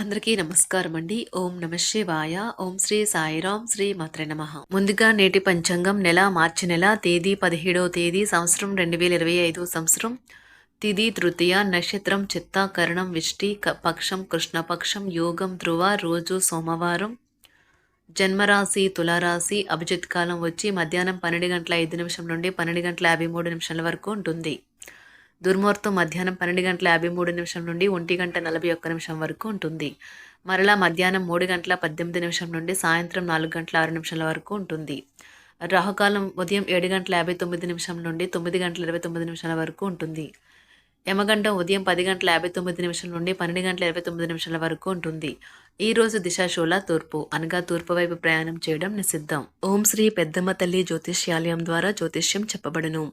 అందరికీ నమస్కారం అండి ఓం నమ శివాయ. ఓం శ్రీ సాయిరాం శ్రీ మాత్ర నమ. ముందుగా నేటి పంచాంగం నెల మార్చి నెల తేదీ పదిహేడవ తేదీ సంవత్సరం రెండు వేల ఇరవై ఐదు సంవత్సరం. తిది తృతీయ నక్షత్రం చిత్త కరణం విష్టి క- పక్షం కృష్ణపక్షం యోగం ధ్రువ రోజు సోమవారం. జన్మరాశి తులారాశి అభిజిత్ కాలం వచ్చి మధ్యాహ్నం పన్నెండు గంటల ఐదు నిమిషం నుండి పన్నెండు గంటల యాభై మూడు నిమిషాల వరకు ఉంటుంది. దుర్ముహూర్తం మధ్యాహ్నం పన్నెండు గంటల యాభై మూడు నిమిషం నుండి ఒంటి గంట నలభై ఒక్క నిమిషం వరకు ఉంటుంది. మరలా మధ్యాహ్నం మూడు గంటల పద్దెనిమిది నిమిషం నుండి సాయంత్రం నాలుగు గంటల ఆరు నిమిషాల వరకు ఉంటుంది. రాహుకాలం ఉదయం ఏడు గంటల యాభై తొమ్మిది నిమిషం నుండి తొమ్మిది గంటల ఇరవై తొమ్మిది నిమిషాల వరకు ఉంటుంది. యమగండం ఉదయం పది గంటల యాభై తొమ్మిది నిమిషం నుండి పన్నెండు గంటల ఇరవై తొమ్మిది నిమిషాల వరకు ఉంటుంది. ఈ రోజు దిశాశూల తూర్పు అనగా తూర్పు వైపు ప్రయాణం చేయడం నిషిద్ధం. ఓం శ్రీ పెద్దమ్మ తల్లి జ్యోతిష్యాలయం ద్వారా జ్యోతిష్యం చెప్పబడును.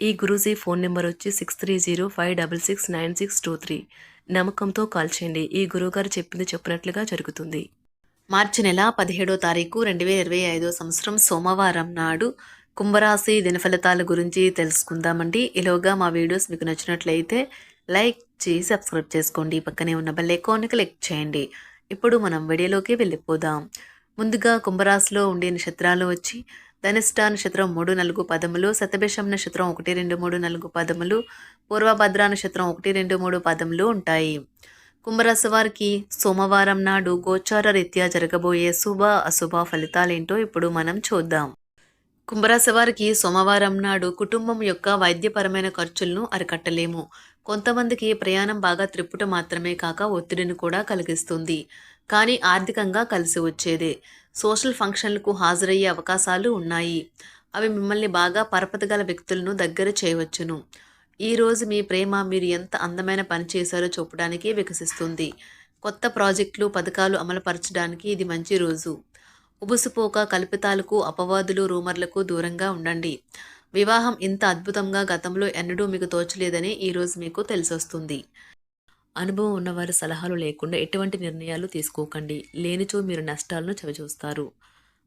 ఈ గురూజీ ఫోన్ నెంబర్ వచ్చి six three zero five double six nine six two three. నమ్మకంతో కాల్ చేయండి. ఈ గురువుగారు చెప్పింది చెప్పినట్లుగా జరుగుతుంది. మార్చి నెల పదిహేడో తారీఖు రెండు వేల ఇరవై ఐదో సంవత్సరం సోమవారం నాడు కుంభరాశి దినఫలితాల గురించి తెలుసుకుందామండి. ఈలోగా మా వీడియోస్ మీకు నచ్చినట్లయితే లైక్ చేసి సబ్స్క్రైబ్ చేసుకోండి. పక్కనే ఉన్న బెల్ ఐకాన్ని క్లిక్ చేయండి. ఇప్పుడు మనం వీడియోలోకి వెళ్ళిపోదాం. ముందుగా కుంభరాశిలో ఉండే నక్షత్రాలు వచ్చి ధనిష్ట నక్షత్రం మూడు నాలుగు పదములు శతభిషం నక్షత్రం ఒకటి రెండు మూడు నాలుగు పదములు పూర్వభద్ర నక్షత్రం ఒకటి రెండు మూడు పదములు ఉంటాయి. కుంభరాశి వారికి సోమవారం నాడు గోచార రీత్యా జరగబోయే శుభ అశుభ ఫలితాలేంటో ఇప్పుడు మనం చూద్దాం. కుంభరాశి వారికి సోమవారం నాడు కుటుంబం యొక్క వైద్యపరమైన ఖర్చులను అరికట్టలేము. కొంతమందికి ప్రయాణం బాగా త్రిప్పుట మాత్రమే కాక ఒత్తిడిని కూడా కలిగిస్తుంది. కానీ ఆర్థికంగా కలిసి వచ్చేదే. సోషల్ ఫంక్షన్లకు హాజరయ్యే అవకాశాలు ఉన్నాయి. అవి మిమ్మల్ని బాగా పరపతిగల వ్యక్తులను దగ్గర చేయవచ్చును. ఈ రోజు మీ ప్రేమ మీరు ఎంత అందమైన పని చేశారో చూపడానికి వికసిస్తుంది. కొత్త ప్రాజెక్టులు పథకాలు అమలుపరచడానికి ఇది మంచి రోజు. ఉబుసుపోక కల్పితాలకు అపవాదులు రూమర్లకు దూరంగా ఉండండి. వివాహం ఇంత అద్భుతంగా గతంలో ఎన్నడూ మీకు తోచలేదని ఈరోజు మీకు తెలిసొస్తుంది. అనుభవం ఉన్నవారి సలహాలు లేకుండా ఎటువంటి నిర్ణయాలు తీసుకోకండి. లేనిచో మీరు నష్టాలను చవిచూస్తారు.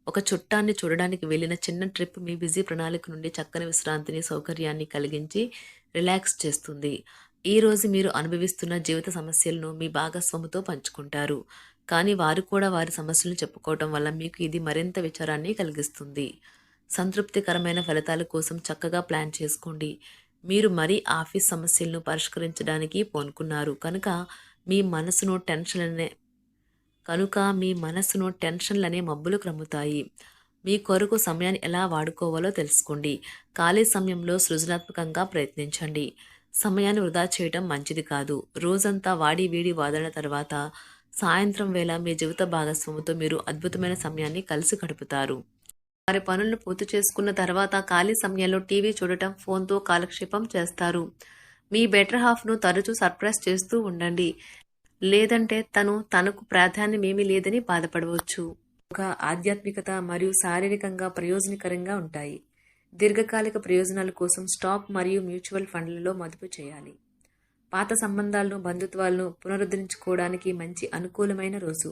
ఒక చుట్టాన్ని చూడడానికి వెళ్ళిన చిన్న ట్రిప్ మీ బిజీ ప్రణాళిక నుండి చక్కని విశ్రాంతిని సౌకర్యాన్ని కలిగించి రిలాక్స్ చేస్తుంది. ఈ రోజు మీరు అనుభవిస్తున్న జీవిత సమస్యలను మీ భాగస్వాముతో పంచుకుంటారు. కానీ వారు కూడా వారి సమస్యలను చెప్పుకోవటం వల్ల మీకు ఇది మరింత విచారాన్ని కలిగిస్తుంది. సంతృప్తికరమైన ఫలితాల కోసం చక్కగా ప్లాన్ చేసుకోండి. మీరు మరీ ఆఫీస్ సమస్యలను పరిష్కరించడానికి పూనుకున్నారు. కనుక మీ మనసును టెన్షన్లనే కనుక మీ మనసును టెన్షన్లనే మబ్బులు క్రమ్ముతాయి. మీ కొరకు సమయాన్ని ఎలా వాడుకోవాలో తెలుసుకోండి. ఖాళీ సమయంలో సృజనాత్మకంగా ప్రయత్నించండి. సమయాన్ని వృధా చేయడం మంచిది కాదు. రోజంతా వాడి వీడి వాదన తర్వాత సాయంత్రం వేళ మీ జీవిత భాగస్వామితో మీరు అద్భుతమైన సమయాన్ని కలిసి గడుపుతారు. వారి పనులను పూర్తి చేసుకున్న తర్వాత ఖాళీ సమయంలో టీవీ చూడటం ఫోన్తో కాలక్షేపం చేస్తారు. మీ బెటర్ హాఫ్ను తరచూ సర్ప్రైజ్ చేస్తూ ఉండండి. లేదంటే తను తనకు ప్రాధాన్యమేమీ లేదని బాధపడవచ్చు. ఒక ఆధ్యాత్మికత మరియు శారీరకంగా ప్రయోజనకరంగా ఉంటాయి. దీర్ఘకాలిక ప్రయోజనాల కోసం స్టాక్ మరియు మ్యూచువల్ ఫండ్లలో మదుపు చేయాలి. పాత సంబంధాలను బంధుత్వాలను పునరుద్ధరించుకోవడానికి మంచి అనుకూలమైన రోజు.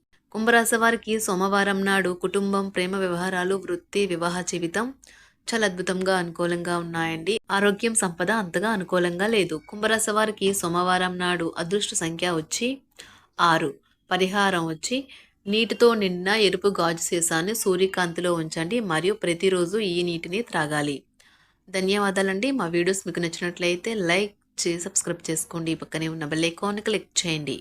కుంభరాశి వారికి సోమవారం నాడు కుటుంబం ప్రేమ వ్యవహారాలు వృత్తి వివాహ జీవితం చాలా అద్భుతంగా అనుకూలంగా ఉన్నాయండి. ఆరోగ్యం సంపద అంతగా అనుకూలంగా లేదు. కుంభరాశి వారికి సోమవారం నాడు అదృష్ట సంఖ్య వచ్చి ఆరు. పరిహారం వచ్చి నీటితో నిండిన ఎరుపు గాజు సీసాన్ని సూర్యకాంతిలో ఉంచండి. మరియు ప్రతిరోజు ఈ నీటిని త్రాగాలి. ధన్యవాదాలండి. మా వీడియోస్ మీకు నచ్చినట్లయితే లైక్ చేసి సబ్స్క్రైబ్ చేసుకోండి. పక్కనే ఉన్న బెల్ ఐకాన్ క్లిక్ చేయండి.